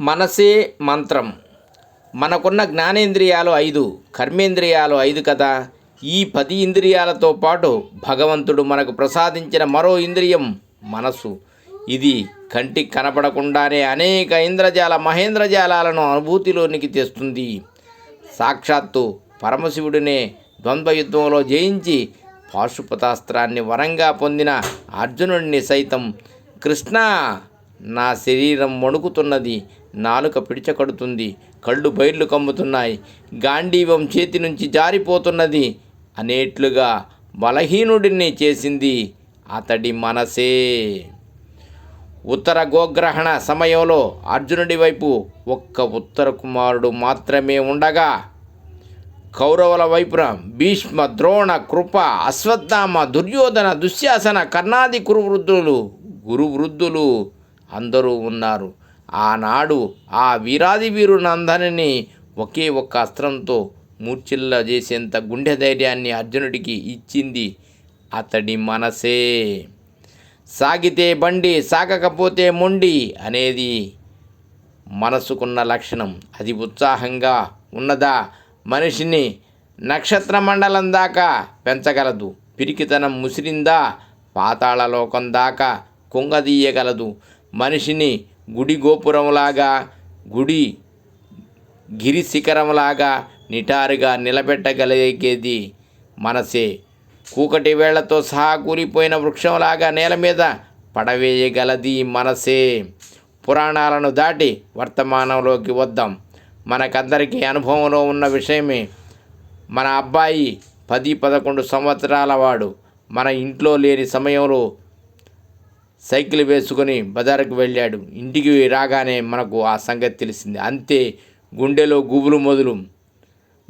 మనసే మంత్రం. మనకున్న జ్ఞానేంద్రియాలు ఐదు కర్మేంద్రియాలు ఐదు కదా. ఈ పది ఇంద్రియాలతో పాటు భగవంతుడు మనకు ప్రసాదించిన మరో ఇంద్రియం మనసు ఇది కంటికి కనపడకుండానే అనేక ఇంద్రజాల మహేంద్రజాలాలను అనుభూతిలోనికి తెస్తుంది. సాక్షాత్తు పరమశివుడినే ద్వంద్వయుద్ధంలో జయించి పాశుపతాస్త్రాన్ని వరంగా పొందిన అర్జునుడిని సైతం కృష్ణ నా శరీరం వణుకుతున్నది. నాలుక పిడిచకడుతుంది కళ్ళు బయర్లు కమ్ముతున్నాయి గాంధీవం చేతి నుంచి జారిపోతున్నది అనేట్లుగా బలహీనుడిని చేసింది అతడి మనసే. ఉత్తర గోగ్రహణ సమయంలో అర్జునుడి వైపు ఒక్క ఉత్తర కుమారుడు మాత్రమే ఉండగా కౌరవుల వైపున భీష్మ ద్రోణ కృప అశ్వత్థామ దుర్యోధన దుశ్శాసన కర్ణాది కురువృద్ధులు గురువృద్ధులు అందరూ ఉన్నారు. ఆనాడు ఆ వీరాది వీరునందరినీ ఒకే ఒక్క అస్త్రంతో మూర్చిల్ల చేసేంత గుండె ధైర్యాన్ని అర్జునుడికి ఇచ్చింది అతడి మనసే. సాగితే బండి సాగకపోతే మొండి అనేది మనసుకున్న లక్షణం. అది ఉత్సాహంగా ఉన్నదా మనిషిని నక్షత్ర మండలం దాకా పెంచగలదు. పిరికితనం ముసిరిందా పాతాళలోకం దాకా కుంగదీయగలదు. మనిషిని గుడి గోపురంలాగా గుడి గిరి శిఖరంలాగా నిటారుగా నిలబెట్టగలిగేది మనసే. కూకటి వేళ్ళతో సహా కూలిపోయిన వృక్షంలాగా నేల మీద పడవేయగలది మనసే. పురాణాలను దాటి వర్తమానంలోకి వద్దాం. మనకందరికీ అనుభవంలో ఉన్న విషయమే మన అబ్బాయి పది పదకొండు సంవత్సరాల వాడు మన ఇంట్లో లేని సమయంలో సైకిల్ వేసుకొని బజారుకు వెళ్ళాడు. ఇంటికి రాగానే మనకు ఆ సంగతి తెలిసింది. అంతే గుండెలో గుబులు మొదలు.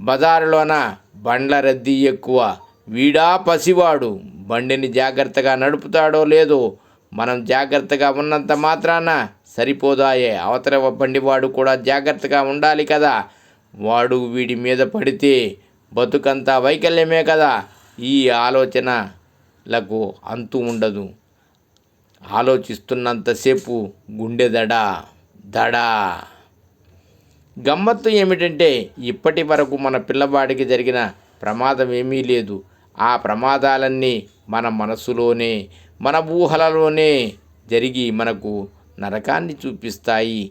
బజారులోన బండ్ల రద్దీ ఎక్కువ. వీడా పసివాడు. బండిని జాగ్రత్తగా నడుపుతాడో లేదో మనం జాగ్రత్తగా ఉన్నంత మాత్రాన సరిపోదాయే. అవతల బండివాడు కూడా జాగ్రత్తగా ఉండాలి కదా. వాడు వీడి మీద పడితే బతుకంతా వైకల్యమే కదా. ఈ ఆలోచనలకు అంతు ఉండదు. ఆలోచిస్తున్నంతసేపు గుండె దడ దడ. గమ్మత్తు ఏమిటంటే ఇప్పటి వరకు మన పిల్లవాడికి జరిగిన ప్రమాదం ఏమీ లేదు. ఆ ప్రమాదాలన్నీ మన మనసులోనే మన ఊహలలోనే జరిగి మనకు నరకాన్ని చూపిస్తాయి.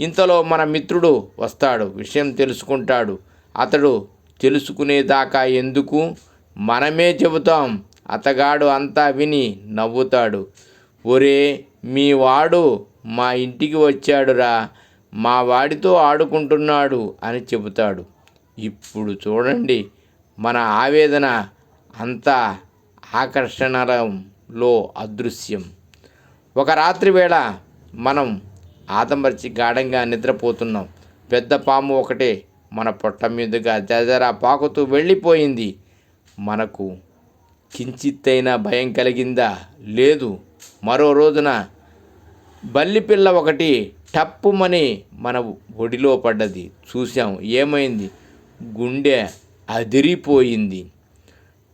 ఇంతలో మన మిత్రుడు వస్తాడు విషయం తెలుసుకుంటాడు. అతడు తెలుసుకునేదాకా ఎందుకు? మనమే చెబుతాం అతగాడు అంతా విని నవ్వుతాడు. ఒరే మీ వాడు మా ఇంటికి వచ్చాడురా మా వాడితో ఆడుకుంటున్నాడు అని చెబుతాడు. ఇప్పుడు చూడండి మన ఆవేదన అంతా ఆకర్షణలో అదృశ్యం. ఒక రాత్రి వేళ మనం ఆదమర్చి గాఢంగా నిద్రపోతున్నాం. పెద్ద పాము ఒకటే మన పొట్ట మీదుగా జజరా పాకుతూ వెళ్ళిపోయింది. మనకు కించిత్తైనా భయం కలిగిందా? లేదు. మరో రోజున బల్లిపిల్ల ఒకటి టప్పుమని మన ఒడిలో పడ్డది. చూసాం ఏమైంది? గుండె అదిరిపోయింది.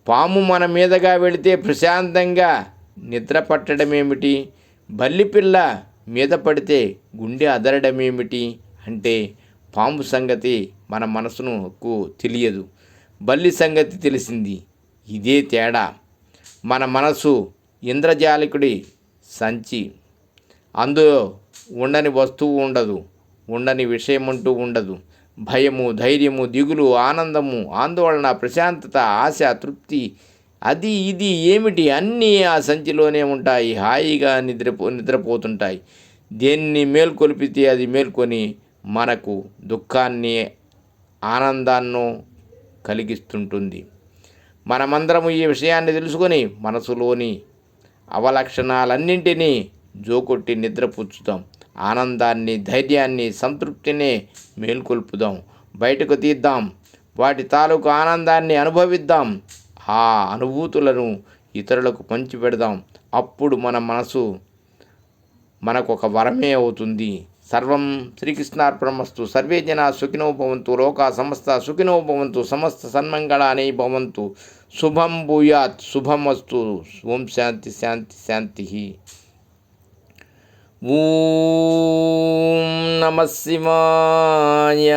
పాము మన మీదగా వెళితే ప్రశాంతంగా నిద్ర పట్టడమేమిటి? బల్లిపిల్ల మీద పడితే గుండె అదరడమేమిటి? అంటే పాము సంగతి మన మనసుకు తెలియదు. బల్లి సంగతి తెలిసింది. ఇదే తేడా. మన మనసు ఇంద్రజాలికుడి సంచి. అందులో ఉండని వస్తువు ఉండదు ఉండని విషయం అంటూ ఉండదు. భయము ధైర్యము దిగులు ఆనందము ఆందోళన ప్రశాంతత ఆశ తృప్తి అది ఇది ఏమిటి? అన్నీ ఆ సంచిలోనే ఉంటాయి హాయిగా నిద్రపో నిద్రపోతుంటాయి. దేన్ని మేల్కొల్పితే అది మేల్కొని మనకు దుఃఖాన్ని ఆనందాన్నో కలిగిస్తుంటుంది. మనమందరము ఈ విషయాన్ని తెలుసుకొని మనసులోని అవలక్షణాలన్నింటినీ జోకొట్టి నిద్రపుచ్చుదాం ఆనందాన్ని ధైర్యాన్ని సంతృప్తిని మేల్కొల్పుదాం. బయటకు తీద్దాం. వాటి తాలూకు ఆనందాన్ని అనుభవిద్దాం. ఆ అనుభూతులను ఇతరులకు పంచిపెడదాం. అప్పుడు మన మనసు మనకు ఒక వరమే అవుతుంది. సర్వం శ్రీకృష్ణార్పణమస్తు. సర్వే జనా సుఖినో భవంతు. లోకా సమస్త సుఖినో భవంతు. సమస్త సన్మంగళాని భవంతు. శుభం భూయాత్. శుభం అస్తు ఓం శాంతి శాంతి శాంతి. ఓం నమ శివాయ.